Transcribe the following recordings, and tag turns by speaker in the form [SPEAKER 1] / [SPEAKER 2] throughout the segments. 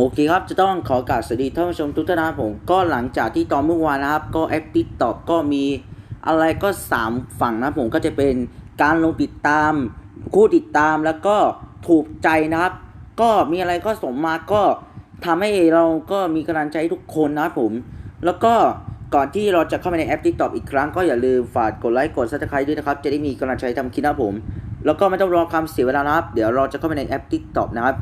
[SPEAKER 1] โอเคครับ จะต้องขอกราบสวัสดีท่านผู้ชมทุกท่านนะครับผม ก็หลังจากที่ตอนเมื่อวานนะครับ ก็แอปติกตอกก็มีอะไรก็ 3 ฝั่งนะผมก็จะเป็นการลงติดตามผู้ติดตามแล้วก็ถูกใจนะครับ ก็มีอะไรก็สมมาก็ทำให้เราก็มีกำลังใจใทุกคนนะครับผม แล้วก็ก่อนที่เราจะเข้าไปในแอป TikTok อีกครั้งก็อย่าลืมฝากกดไลค์กด subscribe ด้วยนะครับ จะได้มีกำลังใจทำคลิปนะผม แล้วก็ไม่ต้องรอคำเสียเวลานะครับ เดี๋ยวเราจะเข้าไปในแอป TikTok นะครับ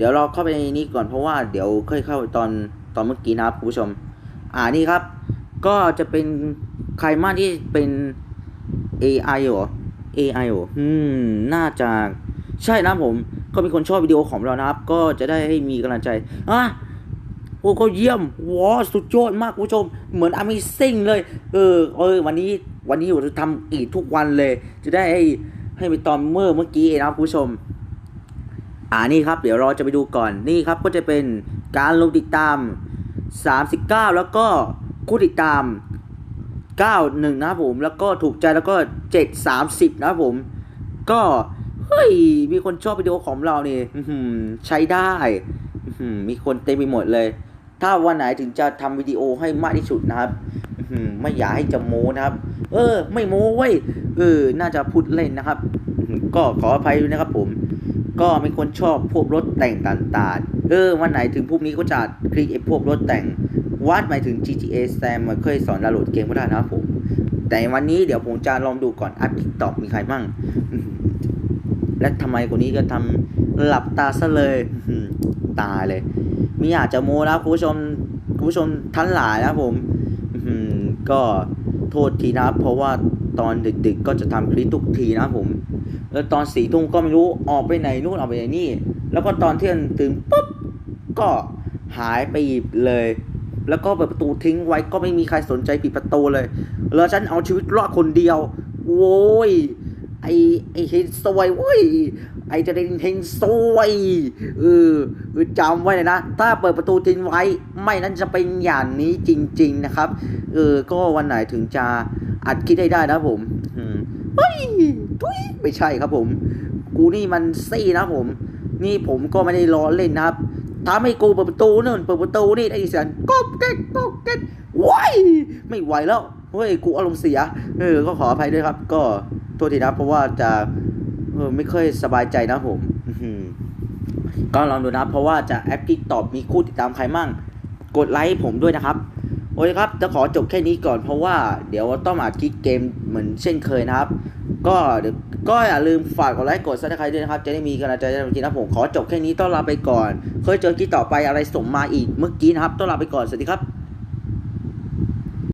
[SPEAKER 1] เดี๋ยวเราเข้าไปในนี้ก่อนเพราะว่าเดี๋ยวค่อยเข้าตอนตอนเมื่อกี้นะครับคุณผู้ชม อ่านี่ครับ ก็จะเป็นใครมากที่เป็น AI หรอ AI หรออืม น่าจะใช่นะผม ก็มีคนชอบวิดีโอของเรานะครับ ก็จะได้ให้มีกำลังใจอะโอ้ก็เยี่ยมว้าสุดยอดมากคุณผู้ชม เหมือน Amazing เลย เออ เออ วันนี้วันนี้ผมจะทำอีกทุกวันเลย จะได้ให้ให้ไปตอนเมื่อเมื่อกี้เองนะครับคุณผู้ชม อ่านี่ครับเดี๋ยวเราจะไปดูก่อนนี่ครับก็จะเป็นการลงติดตาม 39 แล้วก็คู่ติดตาม 91 นะครับผม แล้วก็ถูกใจแล้วก็ 730 นะครับผม ก็เฮ้ยมีคนชอบวิดีโอของเราเนี่อื้อหือใช้ได้มีคนเต็มไปหมดเลย ถ้าวันไหนถึงจะทำวิดีโอให้มากที่สุดนะครับไม่อยากให้จะโม้นะครับ เออ ไม่โม้เว้ยเออ น่าจะพูดเล่นนะครับ ก็ขออภัยด้วยนะครับผม ก็ไมีคนชอบพวกรถแต่งต่างๆ เออวันไหนถึงพวกนี้ก็จะคลิกไอ้พวกรถแต่งวัดหมายถึง GTA Sam มันเคยสอนดาวน์โหลดเกมก็ได้นะครับผม แต่วันนี้เดี๋ยวผมจะลองดูก่อนอัพทิกตอกมีใครมั่งและทำไมคนนี้ก็ทำหลับตาซะเลย ตายเลย มีอาจจะโมนะคุณผู้ชมคุณผู้ชมทั้นหลายนะผมก็โทษทีนับเพราะว่าตอนดึกๆก็จะทำคลิปทุกทีนะผม แล้วตอนสี่ทุ่มก็ไม่รู้ออกไปไหนนู่นออกไปไหนนี่ แล้วก็ตอนเที่ยงตื่นปุ๊บก็หายไปอีกเลย แล้วก็เปิดประตูทิ้งไว้ก็ไม่มีใครสนใจปิดประตูเลยแล้วฉันเอาชีวิตรอดคนเดียวโว้ยไอไอเฮงซวยเว้ยไอจะได้เฮงซวยเออเออจำไว้เลยนะ ถ้าเปิดประตูทิ้งไว้ ไม่นั้นจะเป็นอย่างนี้จริง ๆนะครับ เออ ก็วันไหนถึงจะอัดคลิปได้ได้นะผมอืมเฮ้ย ทุยไม่ใช่ครับผม กูนี่มันซี่นะผม นี่ผมก็ไม่ได้ล้อเล่นนะครับถ้าไม่กูเปิดประตูนู่นเปิดประตูนี่ได้เสียงก๊อบแก๊กก๊อบแก๊กว้ายไม่ไหวแล้วเฮ้ยกูอารมณ์เสียเออก็ขออภัยด้วยครับ ก็โทษทีนะเพราะว่าจะเออไม่ค่อยสบายใจนะผมก็ลองดูนะเพราะว่าจะแอปที่ตอบมีคู่ติดตามใครมั่ง กดไลค์ผมด้วยนะครับ อเคครับ จะขอจบแค่นี้ก่อนเพราะว่าเดี๋ยวต้องมาคลิกเกมเหมือนเช่นเคยนะครับ ก็เดี๋ยวก็อย่าลืมฝากกดไลค์กดซับสไครต์ด้วยนะครับ จะได้มีกำลังใจในวันนี้นะผมขอจบแค่นี้ต้อนลาไปก่อน เคยเจอคลิปต่อไปอะไรส่งมาอีกเมื่อกี้นะครับต้อนลาไปก่อนสวัสดีครับ